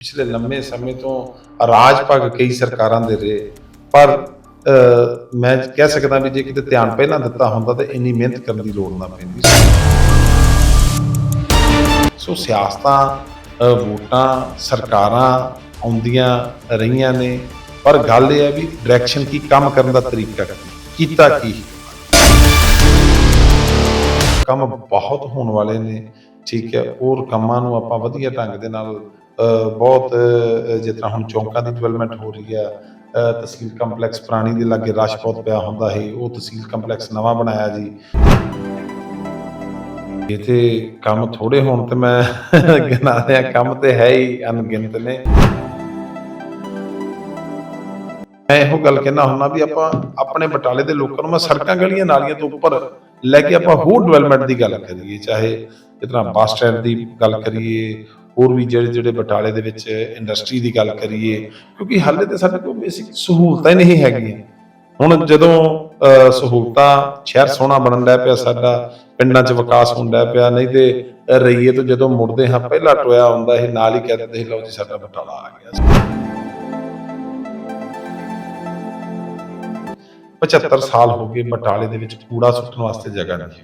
ਪਿਛਲੇ ਲੰਮੇ ਸਮੇਂ ਤੋਂ ਰਾਜ ਭਗ ਕਈ ਸਰਕਾਰਾਂ ਦੇ ਰਹੇ। ਪਰ ਮੈਂ ਕਹਿ ਸਕਦਾ ਵੀ ਜੇ ਕਿਤੇ ਧਿਆਨ ਪਹਿਲਾਂ ਦਿੱਤਾ ਹੁੰਦਾ ਤਾਂ ਇੰਨੀ ਮਿਹਨਤ ਕਰਨ ਦੀ ਲੋੜ ਨਾ ਪੈਂਦੀ ਸੋ। ਸਿਆਸਤਾਂ ਵੋਟਾਂ, ਸਰਕਾਰਾਂ ਆਉਂਦੀਆਂ ਰਹੀਆਂ ਨੇ। ਪਰ ਗੱਲ ਇਹ ਹੈ ਵੀ ਡਾਇਰੈਕਸ਼ਨ ਕੀ, ਕੰਮ ਕਰਨ ਦਾ ਤਰੀਕਾ ਕੀ, ਕੀਤਾ ਕੀ? ਕੰਮ ਬਹੁਤ ਹੋਣ ਵਾਲੇ ਨੇ, ਠੀਕ ਹੈ। ਹੋਰ ਕੰਮਾਂ ਨੂੰ ਆਪਾਂ ਵਧੀਆ ਢੰਗ ਦੇ ਨਾਲ ਬਹੁਤ ਜਿਸ ਤਰ੍ਹਾਂ ਹੁਣ ਚੌਂਕਾਂ ਦੀ ਡਿਵੈਲਪਮੈਂਟ ਹੋ ਰਹੀ ਹੈ ਤਹਿਸੀਲ ਕੰਪਲੈਕਸ ਪੁਰਾਣੀ ਦੇ ਲਾਗੇ ਰਸ਼ ਬਹੁਤ ਪਿਆ ਹੁੰਦਾ ਹੈ ਉਹ ਤਹਿਸੀਲ ਕੰਪਲੈਕਸ ਨਵਾਂ ਬਣਾਇਆ ਜੀ। ਇਥੇ ਕੰਮ ਥੋੜੇ ਹੋਣ ਤੇ ਮੈਂ ਗਿਣਾ ਰਿਹਾ, ਕੰਮ ਤੇ ਹੈ ਹੀ ਅਣਗਿਣਤ ਨੇ। ਮੈਂ ਇਹੋ ਗੱਲ ਕਹਿਣਾ ਹੁੰਦਾ ਵੀ ਆਪਾਂ ਆਪਣੇ ਬਟਾਲੇ ਦੇ ਲੋਕਾਂ ਨੂੰ ਮੈਂ ਸੜਕਾਂ ਗਲੀਆਂ ਨਾਲੀਆਂ ਤੋਂ ਉੱਪਰ ਲੈ ਕੇ ਆਪਾਂ ਹੋਰ ਡਿਵੈਲਪਮੈਂਟ ਦੀ ਗੱਲ ਕਰੀਏ, ਚਾਹੇ ਇਤਨਾ ਬੱਸ ਸਟੈਂਡ ਦੀ ਗੱਲ ਕਰੀਏ ਹੋਰ ਵੀ ਜਿਹੜੇ ਜਿਹੜੇ ਬਟਾਲੇ ਦੇ ਵਿੱਚ ਇੰਡਸਟਰੀ ਦੀ ਗੱਲ ਕਰੀਏ, ਕਿਉਂਕਿ ਹਾਲੇ ਤੇ ਸਾਡੇ ਕੋਲ ਬੇਸਿਕ ਸਹੂਲਤਾਂ ਹੀ ਨਹੀਂ ਹੈਗੀਆਂ। ਹੁਣ ਜਦੋਂ ਸਹੂਲਤਾਂ ਸ਼ਹਿਰ ਸੋਹਣਾ ਬਣਨ ਲੱਗ ਪਿਆ ਸਾਡਾ, ਪਿੰਡਾਂ 'ਚ ਵਿਕਾਸ ਹੋਣ ਪਿਆ, ਨਹੀਂ ਤੇ ਰਈਏ ਤੋਂ ਜਦੋਂ ਮੁੜਦੇ ਹਾਂ, ਪਹਿਲਾ ਟੋਇਆ ਹੁੰਦਾ ਇਹ ਨਾਲ ਹੀ ਕਹਿ ਦਿੰਦੇ ਸੀ, ਲਓ ਜੀ, ਸਾਡਾ ਬਟਾਲਾ ਆ ਗਿਆ। ਸੀ 75 ਸਾਲ ਹੋ ਗਏ ਬਟਾਲੇ ਦੇ ਵਿੱਚ ਕੂੜਾ ਸੁੱਟਣ ਵਾਸਤੇ ਜਗ੍ਹਾ ਨਹੀਂ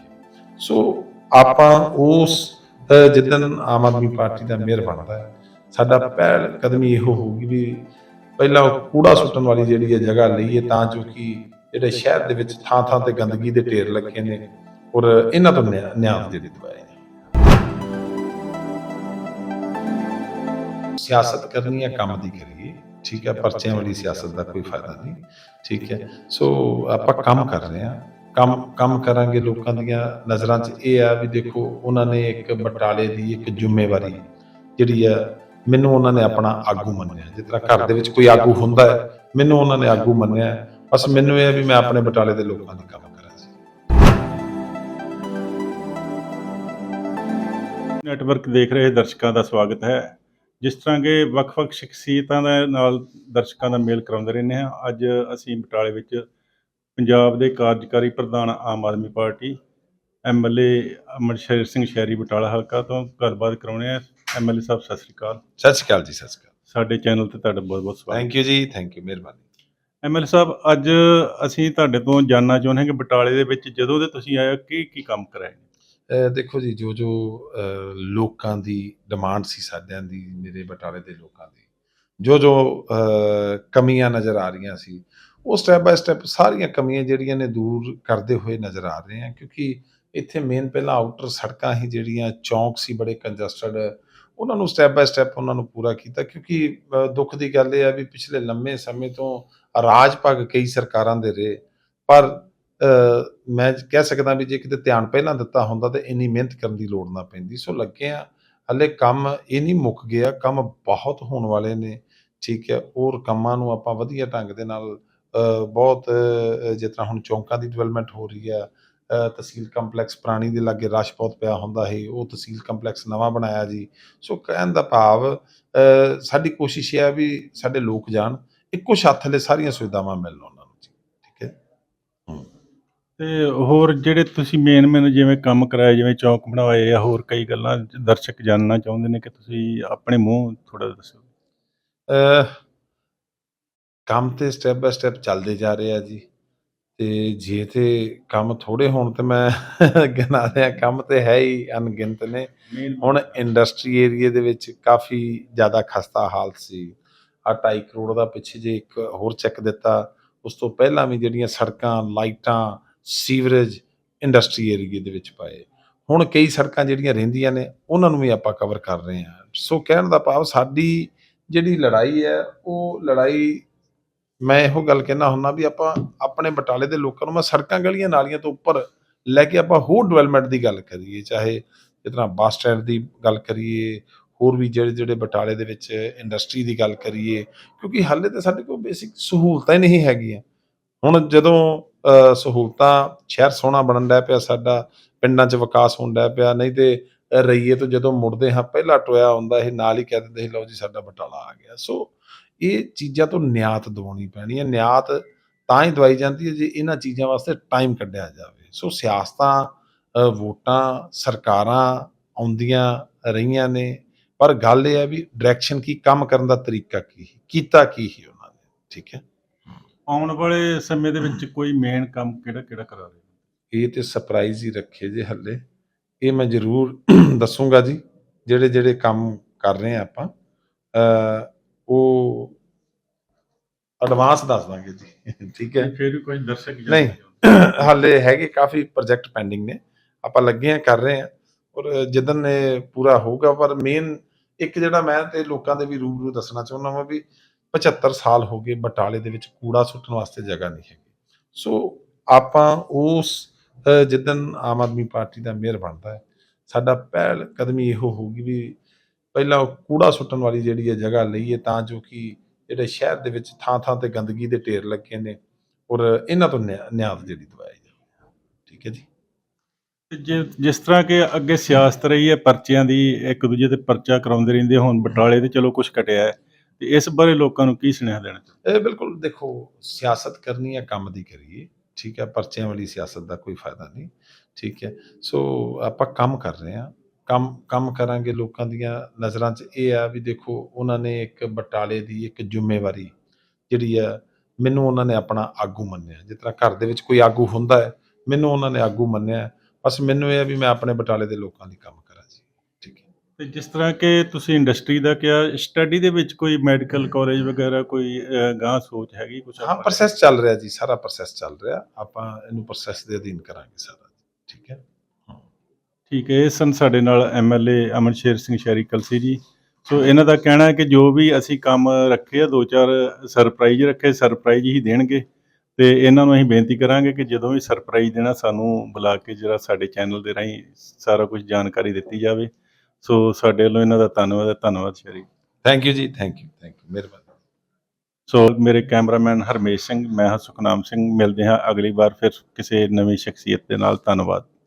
ਸੋ ਆਪਾਂ ਉਸ ਅਹ, ਜਿੱਦਣ ਆਮ ਆਦਮੀ ਪਾਰਟੀ ਦਾ ਮੇਅਰ ਬਣਦਾ ਹੈ ਸਾਡਾ ਪਹਿਲ ਕਦਮੀ ਇਹੋ ਹੋਊਗੀ ਵੀ ਪਹਿਲਾਂ ਉਹ ਕੂੜਾ ਸੁੱਟਣ ਵਾਲੀ ਜਿਹੜੀ ਹੈ ਜਗ੍ਹਾ ਲਈਏ ਤਾਂ ਜੋ ਕਿ ਜਿਹੜੇ ਸ਼ਹਿਰ ਦੇ ਵਿੱਚ ਥਾਂ ਥਾਂ ਤੇ ਗੰਦਗੀ ਦੇ ਢੇਰ ਲੱਗੇ ਨੇ ਔਰ ਇਹਨਾਂ ਤੋਂ ਨਿਆ- ਨਿਆਂ ਜਿਹੜੀ ਦਵਾਈ ਸਿਆਸਤ ਕਰਨੀ ਹੈ ਕੰਮ ਦੀ ਕਰੀਏ ਠੀਕ ਹੈ ਪਰਚਿਆਂ ਵਾਲੀ ਸਿਆਸਤ ਦਾ ਕੋਈ ਫਾਇਦਾ ਨਹੀਂ ਠੀਕ ਹੈ। ਸੋ ਆਪਾਂ ਕੰਮ ਕਰ ਰਹੇ ਹਾਂ। ਕੰਮ ਕੰਮ ਕਰਾਂਗੇ ਲੋਕਾਂ ਦੀਆਂ ਨਜ਼ਰਾਂ 'ਚ ਇਹ ਆ ਵੀ ਦੇਖੋ, ਉਹਨਾਂ ਨੇ ਇੱਕ ਬਟਾਲੇ ਦੀ ਇੱਕ ਜ਼ਿੰਮੇਵਾਰੀ ਜਿਹੜੀ ਆ, ਮੈਨੂੰ ਉਹਨਾਂ ਨੇ ਆਪਣਾ ਆਗੂ ਮੰਨਿਆ। ਜਿਸ ਤਰ੍ਹਾਂ ਘਰ ਦੇ ਵਿੱਚ ਕੋਈ ਆਗੂ ਹੁੰਦਾ ਹੈ, ਮੈਨੂੰ ਉਹਨਾਂ ਨੇ ਆਗੂ ਮੰਨਿਆ। ਬਸ ਮੈਨੂੰ ਇਹ ਆ ਵੀ ਮੈਂ ਆਪਣੇ ਬਟਾਲੇ ਦੇ ਲੋਕਾਂ ਦੀ ਕੰਮ ਕਰਾਂ ਜੀ। ਨੈਟਵਰਕ ਦੇਖ ਰਹੇ ਦਰਸ਼ਕਾਂ ਦਾ ਸਵਾਗਤ ਹੈ। ਜਿਸ ਤਰ੍ਹਾਂ ਕਿ ਵੱਖ-ਵੱਖ ਸ਼ਖਸੀਅਤਾਂ ਦੇ ਨਾਲ ਦਰਸ਼ਕਾਂ ਦਾ ਮੇਲ ਕਰਾਉਂਦੇ ਰਹਿੰਦੇ ਹਾਂ। ਅੱਜ ਅਸੀਂ ਬਟਾਲੇ ਵਿੱਚ ਪੰਜਾਬ ਦੇ ਕਾਰਜਕਾਰੀ ਪ੍ਰਧਾਨ ਆਮ ਆਦਮੀ ਪਾਰਟੀ ਐਮਐਲਏ ਅਮਰਸ਼ੇਰ ਸਿੰਘ ਸ਼ਹਿਰੀ ਬਟਾਲਾ ਹਲਕਾ ਤੋਂ ਗੱਲਬਾਤ ਕਰਾਉਣੇ ਆ ਐਮਐਲਏ ਸਾਹਿਬ ਸਤਿ ਸ੍ਰੀ ਅਕਾਲ। ਸਤਿ ਸ਼੍ਰੀ ਅਕਾਲ ਜੀ ਸਤਿ ਸ਼੍ਰੀ ਅਕਾਲ। ਸਾਡੇ ਚੈਨਲ ਤੇ ਤੁਹਾਡਾ ਬਹੁਤ-ਬਹੁਤ ਸਵਾਗਤ। Thank you ji thank you ਮਿਹਰਬਾਨੀ। ਐਮਐਲਏ ਸਾਹਿਬ ਅੱਜ ਅਸੀਂ ਤੁਹਾਡੇ ਤੋਂ ਜਾਨਣਾ ਚਾਹੁੰਦੇ ਹਾਂ ਕਿ ਬਟਾਲੇ ਦੇ ਵਿੱਚ ਜਦੋਂ ਦੇ ਤੁਸੀਂ ਆਏ ਕੀ ਕੀ ਕੰਮ ਕਰਾਏ ਦੇਖੋ ਜੀ ਜੋ ਜੋ ਲੋਕਾਂ ਦੀ ਡਿਮਾਂਡ ਸੀ ਸਾਡਿਆਂ ਦੀ ਮੇਰੇ ਬਟਾਲੇ ਦੇ ਲੋਕਾਂ ਦੀ ਜੋ ਜੋ ਕਮੀਆਂ ਨਜ਼ਰ ਆ ਰਹੀਆਂ ਸੀ ਉਹ ਸਟੈਪ ਬਾਏ ਸਟੈਪ ਸਾਰੀਆਂ ਕਮੀਆਂ ਜਿਹੜੀਆਂ ਨੇ ਦੂਰ ਕਰਦੇ ਹੋਏ ਨਜ਼ਰ ਆ ਰਹੇ ਆ, ਕਿਉਂਕਿ ਇੱਥੇ ਮੇਨ ਪਹਿਲਾਂ ਆਊਟਰ ਸੜਕਾਂ ਹੀ ਜਿਹੜੀਆਂ ਚੌਂਕ ਸੀ ਬੜੇ ਕੰਜਸਟਡ ਉਹਨਾਂ ਨੂੰ ਸਟੈਪ ਬਾਏ ਸਟੈਪ ਉਹਨਾਂ ਨੂੰ ਪੂਰਾ ਕੀਤਾ, ਕਿਉਂਕਿ ਦੁੱਖ ਦੀ ਗੱਲ ਇਹ ਆ ਵੀ ਪਿਛਲੇ ਲੰਮੇ ਸਮੇਂ ਤੋਂ ਰਾਜ ਭਗ ਕਈ ਸਰਕਾਰਾਂ ਦੇ ਰਹੇ, ਪਰ ਮੈਂ ਕਹਿ ਸਕਦਾ ਵੀ ਜੇ ਕਿਤੇ ਧਿਆਨ ਪਹਿਲਾਂ ਦਿੱਤਾ ਹੁੰਦਾ ਤਾਂ ਇੰਨੀ ਮਿਹਨਤ ਕਰਨ ਦੀ ਲੋੜ ਨਾ ਪੈਂਦੀ, ਸੋ ਲੱਗੇ ਆ, ਹਲੇ ਕੰਮ ਇਹ ਨਹੀਂ ਮੁੱਕ ਗਿਆ, ਕੰਮ ਬਹੁਤ ਹੋਣ ਵਾਲੇ ਨੇ, ਠੀਕ ਹੈ ਔਰ ਕੰਮਾਂ ਨੂੰ ਆਪਾਂ ਵਧੀਆ ਢੰਗ ਦੇ ਨਾਲ ਬਹੁਤ ਜਿਸ ਤਰ੍ਹਾਂ ਹੁਣ ਚੌਂਕਾਂ ਦੀ ਡਿਵੈਲਪਮੈਂਟ ਹੋ ਰਹੀ ਹੈ ਤਹਿਸੀਲ ਕੰਪਲੈਕਸ ਪੁਰਾਣੀ ਦੇ ਲਾਗੇ ਰਸ਼ ਬਹੁਤ ਪਿਆ ਹੁੰਦਾ ਹੈ ਉਹ ਤਹਿਸੀਲ ਕੰਪਲੈਕਸ ਨਵਾਂ ਬਣਾਇਆ ਜੀ। ਸੋ ਕਹਿਣ ਦਾ ਭਾਵ ਸਾਡੀ ਕੋਸ਼ਿਸ਼ ਇਹ ਹੈ ਵੀ ਸਾਡੇ ਲੋਕ ਜਾਣ ਇੱਕੋ ਛੱਤ ਥੱਲੇ ਸਾਰੀਆਂ ਸੁਵਿਧਾਵਾਂ ਮਿਲਣ ਉਹਨਾਂ ਨੂੰ ਜੀ ਠੀਕ ਹੈ। ਤੇ ਹੋਰ ਜਿਹੜੇ ਤੁਸੀਂ ਮੇਨ ਮੇਨ ਜਿਵੇਂ ਕੰਮ ਕਰਾਏ ਜਿਵੇਂ ਚੌਂਕ ਬਣਵਾਏ ਆ ਹੋਰ ਕਈ ਗੱਲਾਂ ਦਰਸ਼ਕ ਜਾਣਨਾ ਚਾਹੁੰਦੇ ਨੇ ਕਿ ਤੁਸੀਂ ਆਪਣੇ ਮੂੰਹ ਥੋੜਾ ਦੱਸੋ। ਕੰਮ ਤੇ ਸਟੈਪ ਬਾਏ ਸਟੈਪ ਚੱਲਦੇ ਜਾ ਰਹੇ ਆ ਜੀ। ਤੇ ਜੇ ਤੇ ਕੰਮ ਥੋੜੇ ਹੋਣ ਤੇ ਮੈਂ ਗਿਣਾ ਰਿਹਾ ਕੰਮ ਤੇ ਹੈ ਹੀ ਅਣਗਿਣਤ ਨੇ। ਹੁਣ ਇੰਡਸਟਰੀ ਏਰੀਆ ਦੇ ਵਿੱਚ ਕਾਫੀ ਜ਼ਿਆਦਾ ਖਸਤਾ ਹਾਲਤ ਸੀ। ਆ 2.5 ਕਰੋੜ ਦਾ ਪਿੱਛੇ ਜੇ ਇੱਕ ਹੋਰ ਚੈੱਕ ਦਿੱਤਾ ਉਸ ਤੋਂ ਪਹਿਲਾਂ ਵੀ ਜਿਹੜੀਆਂ ਸੜਕਾਂ ਲਾਈਟਾਂ ਸੀਵਰੇਜ ਇੰਡਸਟਰੀ ਏਰੀਆ ਦੇ ਵਿੱਚ ਪਾਏ। ਹੁਣ ਕਈ ਸੜਕਾਂ ਜਿਹੜੀਆਂ ਰਹਿੰਦੀਆਂ ਨੇ ਉਹਨਾਂ ਨੂੰ ਵੀ ਆਪਾਂ ਕਵਰ ਕਰ ਰਹੇ ਹਾਂ। ਸੋ ਕਹਿਣ ਦਾ ਭਾਵ ਸਾਡੀ ਜਿਹੜੀ ਲੜਾਈ ਹੈ ਉਹ ਲੜਾਈ ਮੈਂ ਇਹੋ ਗੱਲ ਕਹਿਣਾ ਹੁੰਦਾ ਵੀ ਆਪਾਂ ਆਪਣੇ ਬਟਾਲੇ ਦੇ ਲੋਕਾਂ ਨੂੰ ਮੈਂ ਸੜਕਾਂ ਗਲੀਆਂ ਨਾਲੀਆਂ ਤੋਂ ਉੱਪਰ ਲੈ ਕੇ ਆਪਾਂ ਹੋਰ ਡਿਵੈਲਪਮੈਂਟ ਦੀ ਗੱਲ ਕਰੀਏ, ਚਾਹੇ ਜਿਤਨਾ ਬੱਸ ਸਟੈਂਡ ਦੀ ਗੱਲ ਕਰੀਏ, ਹੋਰ ਵੀ ਜਿਹੜੇ ਜਿਹੜੇ ਬਟਾਲੇ ਦੇ ਵਿੱਚ ਇੰਡਸਟਰੀ ਦੀ ਗੱਲ ਕਰੀਏ, ਕਿਉਂਕਿ ਹਾਲੇ ਤਾਂ ਸਾਡੇ ਕੋਲ ਬੇਸਿਕ ਸਹੂਲਤਾਂ ਹੀ ਨਹੀਂ ਹੈਗੀਆਂ। ਹੁਣ ਜਦੋਂ ਸਹੂਲਤਾਂ ਸ਼ਹਿਰ ਸੋਹਣਾ ਬਣਨ ਲੱਗ ਪਿਆ ਸਾਡਾ, ਪਿੰਡਾਂ 'ਚ ਵਿਕਾਸ ਹੋਣ ਲੱਗ ਪਿਆ, ਨਹੀਂ ਤੇ ਰਈਏ ਤੋਂ ਜਦੋਂ ਮੁੜਦੇ ਹਾਂ, ਪਹਿਲਾ ਟੋਇਆ ਹੁੰਦਾ ਇਹ ਨਾਲ ਹੀ ਕਹਿ ਦਿੰਦੇ ਸੀ, ਲਓ ਜੀ ਸਾਡਾ ਬਟਾਲਾ ਆ ਗਿਆ। ਸੋ ਇਹ ਚੀਜ਼ਾਂ ਤੋਂ ਨਿਆਤ ਦਿਵਾਉਣੀ ਪੈਣੀ ਹੈ। ਨਿਆਤ ਤਾਂ ਹੀ ਦਵਾਈ ਜਾਂਦੀ ਹੈ ਜੇ ਇਹਨਾਂ ਚੀਜ਼ਾਂ ਵਾਸਤੇ ਟਾਈਮ ਕੱਢਿਆ ਜਾਵੇ। ਸੋ ਸਿਆਸਤਾਂ ਵੋਟਾਂ ਸਰਕਾਰਾਂ ਆਉਂਦੀਆਂ ਰਹੀਆਂ ਨੇ। ਪਰ ਗੱਲ ਇਹ ਹੈ ਵੀ ਡਾਇਰੈਕਸ਼ਨ ਕੀ ਕੰਮ ਕਰਨ ਦਾ ਤਰੀਕਾ ਕੀ ਕੀਤਾ ਕੀ ਸੀ ਉਹਨਾਂ ਨੇ? ਠੀਕ ਹੈ? ਆਉਣ ਵਾਲੇ ਸਮੇਂ ਦੇ ਵਿੱਚ ਕੋਈ ਮੇਨ ਕੰਮ ਕਿਹੜਾ ਕਿਹੜਾ ਕਰਾ ਰਹੇ ਇਹ ਤੇ ਸਰਪ੍ਰਾਈਜ਼ ਹੀ ਰੱਖੇ ਜੇ ਹੱਲੇ। ਇਹ ਮੈਂ ਜ਼ਰੂਰ ਦੱਸੂਗਾ ਜੀ। ਜਿਹੜੇ ਜਿਹੜੇ ਕੰਮ ਕਰ ਰਹੇ ਆ ਆਪਾਂ। ਉਹ ਐਡਵਾਂਸ ਦੱਸ ਦਾਂਗੇ ਜੀ। ਠੀਕ ਹੈ? ਫਿਰ ਵੀ ਕੋਈ ਦਰਸ਼ਕ ਨਹੀਂ। ਹਾਲੇ ਹੈਗੇ ਕਾਫੀ ਪ੍ਰੋਜੈਕਟ ਪੈਂਡਿੰਗ ਨੇ। ਆਪਾਂ ਲੱਗੇ ਆ ਕਰ ਰਹੇ ਆ ਔਰ ਜਿੱਦਨ ਇਹ ਪੂਰਾ ਹੋਊਗਾ ਪਰ ਮੇਨ ਇੱਕ ਜਿਹੜਾ ਮੈਂ ਤੇ ਲੋਕਾਂ ਦੇ ਵੀ ਰੂਬਰੂ ਦੱਸਣਾ ਚਾਹੁੰਦਾ ਵਾਂ ਵੀ 75 ਸਾਲ ਹੋ ਗਏ ਬਟਾਲੇ ਦੇ ਵਿੱਚ ਕੂੜਾ ਸੁੱਟਣ ਵਾਸਤੇ ਜਗ੍ਹਾ ਨਹੀਂ ਹੈਗੀ। ਸੋ ਆਪਾਂ ਉਸ ਅ, ਜਿੱਦਨ ਆਮ ਆਦਮੀ ਪਾਰਟੀ ਦਾ ਮੇਅਰ ਬਣਦਾ ਹੈ ਸਾਡਾ ਪਹਿਲ ਕਦਮੀ ਇਹੋ ਹੋਊਗੀ ਵੀ ਪਹਿਲਾਂ ਉਹ ਕੂੜਾ ਸੁੱਟਣ ਵਾਲੀ ਜਿਹੜੀ ਹੈ ਜਗ੍ਹਾ ਲਈਏ ਤਾਂ ਜੋ ਕਿ ਜਿਹੜੇ ਸ਼ਹਿਰ ਦੇ ਵਿੱਚ ਥਾਂ ਥਾਂ ਤੇ ਗੰਦਗੀ ਦੇ ਢੇਰ ਲੱਗੇ ਨੇ ਔਰ ਇਹਨਾਂ ਤੋਂ ਨਿਆ- ਨਿਆਜ਼ ਜਿਹੜੀ ਦਵਾਈ ਜਾਵੇ। ਠੀਕ ਹੈ ਜੀ? ਜੇ ਜਿਸ ਤਰ੍ਹਾਂ ਕਿ ਅੱਗੇ ਸਿਆਸਤ ਰਹੀ ਹੈ ਪਰਚਿਆਂ ਦੀ ਇੱਕ ਦੂਜੇ ਤੇ ਪਰਚਾ ਕਰਾਉਂਦੇ ਰਹਿੰਦੇ ਹੁਣ ਬਟਾਲੇ ਤੇ ਚਲੋ ਕੁਝ ਘਟਿਆ ਹੈ ਤੇ ਇਸ ਬਾਰੇ ਲੋਕਾਂ ਨੂੰ ਕੀ ਸੁਨੇਹਾ ਦੇਣਾ ਚਾਹੁੰਦੇ? ਇਹ ਬਿਲਕੁਲ ਦੇਖੋ ਸਿਆਸਤ ਕਰਨੀ ਹੈ ਕੰਮ ਦੀ ਕਰੀਏ ਠੀਕ ਹੈ ਪਰਚਿਆਂ ਵਾਲੀ ਸਿਆਸਤ ਦਾ ਕੋਈ ਫਾਇਦਾ ਨਹੀਂ ਠੀਕ ਹੈ। ਸੋ ਆਪਾਂ ਕੰਮ ਕਰ ਰਹੇ ਹਾਂ ਕੰਮ ਕੰਮ ਕਰਾਂਗੇ ਲੋਕਾਂ ਦੀਆਂ ਨਜ਼ਰਾਂ 'ਚ ਇਹ ਆ ਵੀ ਦੇਖੋ ਉਹਨਾਂ ਨੇ ਇੱਕ ਬਟਾਲੇ ਦੀ ਇੱਕ ਜ਼ਿੰਮੇਵਾਰੀ ਜਿਹੜੀ ਆ ਮੈਨੂੰ ਉਹਨਾਂ ਨੇ ਆਪਣਾ ਆਗੂ ਮੰਨਿਆ। ਜਿਸ ਤਰ੍ਹਾਂ ਘਰ ਦੇ ਵਿੱਚ ਕੋਈ ਆਗੂ ਹੁੰਦਾ ਹੈ ਮੈਨੂੰ ਉਹਨਾਂ ਨੇ ਆਗੂ ਮੰਨਿਆ। ਬਸ ਮੈਨੂੰ ਇਹ ਆ ਵੀ ਮੈਂ ਆਪਣੇ ਬਟਾਲੇ ਦੇ ਲੋਕਾਂ ਲਈ ਕੰਮ ਕਰਾਂ ਜੀ। ਠੀਕ ਹੈ। ਤੇ ਜਿਸ ਤਰ੍ਹਾਂ ਕਿ ਤੁਸੀਂ ਇੰਡਸਟਰੀ ਦਾ ਕਿਹਾ ਸਟੱਡੀ ਦੇ ਵਿੱਚ ਕੋਈ ਮੈਡੀਕਲ ਕਾਲਜ ਵਗੈਰਾ ਕੋਈ ਗਾਂਹ ਸੋਚ ਹੈਗੀ ਕੁਝ ਹਾਂ ਪ੍ਰੋਸੈਸ ਚੱਲ ਰਿਹਾ ਜੀ ਸਾਰਾ ਪ੍ਰੋਸੈਸ ਚੱਲ ਰਿਹਾ। ਆਪਾਂ ਇਹਨੂੰ ਪ੍ਰੋਸੈਸ ਦੇ ਅਧੀਨ ਕਰਾਂਗੇ ਸਾਰਾ ਠੀਕ ਹੈ। ਠੀਕ ਹੈ ਇਹ ਸਨ ਸਾਡੇ ਨਾਲ ਐਮਐਲਏ ਅਮਨਸ਼ੇਰ ਸਿੰਘ ਸ਼ਹਿਰੀ ਕਲਸੀ ਜੀ। ਸੋ ਇਹਨਾਂ ਦਾ ਕਹਿਣਾ ਹੈ ਕਿ ਜੋ ਵੀ ਅਸੀਂ ਕੰਮ ਰੱਖੇ ਆ ਦੋ ਚਾਰ ਸਰਪ੍ਰਾਈਜ਼ ਰੱਖੇ ਸਰਪ੍ਰਾਈਜ਼ ਹੀ ਦੇਣਗੇ। ਤੇ ਇਹਨਾਂ ਨੂੰ ਅਸੀਂ ਬੇਨਤੀ ਕਰਾਂਗੇ ਕਿ ਜਦੋਂ ਵੀ ਸਰਪ੍ਰਾਈਜ਼ ਦੇਣਾ ਸਾਨੂੰ ਬੁਲਾ ਕੇ ਜਿਹੜਾ ਸਾਡੇ ਚੈਨਲ ਦੇ ਰਾਹੀਂ ਸਾਰਾ ਕੁਝ ਜਾਣਕਾਰੀ ਦਿੱਤੀ ਜਾਵੇ। ਸੋ ਸਾਡੇ ਵੱਲੋਂ ਇਹਨਾਂ ਦਾ ਧੰਨਵਾਦ ਹੈ। ਧੰਨਵਾਦ Sheri. Thank you ji thank you thank you ਮਿਹਰਬਾਨੀ। ਸੋ ਮੇਰੇ ਕੈਮਰਾਮੈਨ ਹਰਮੇਸ਼ ਸਿੰਘ ਮੈਂ ਹਾਂ ਸੁਖਨਾਮ ਸਿੰਘ ਮਿਲਦੇ ਹਾਂ ਅਗਲੀ ਵਾਰ ਫਿਰ ਕਿਸੇ ਨਵੀਂ ਸ਼ਖਸੀਅਤ ਦੇ ਨਾਲ। ਧੰਨਵਾਦ।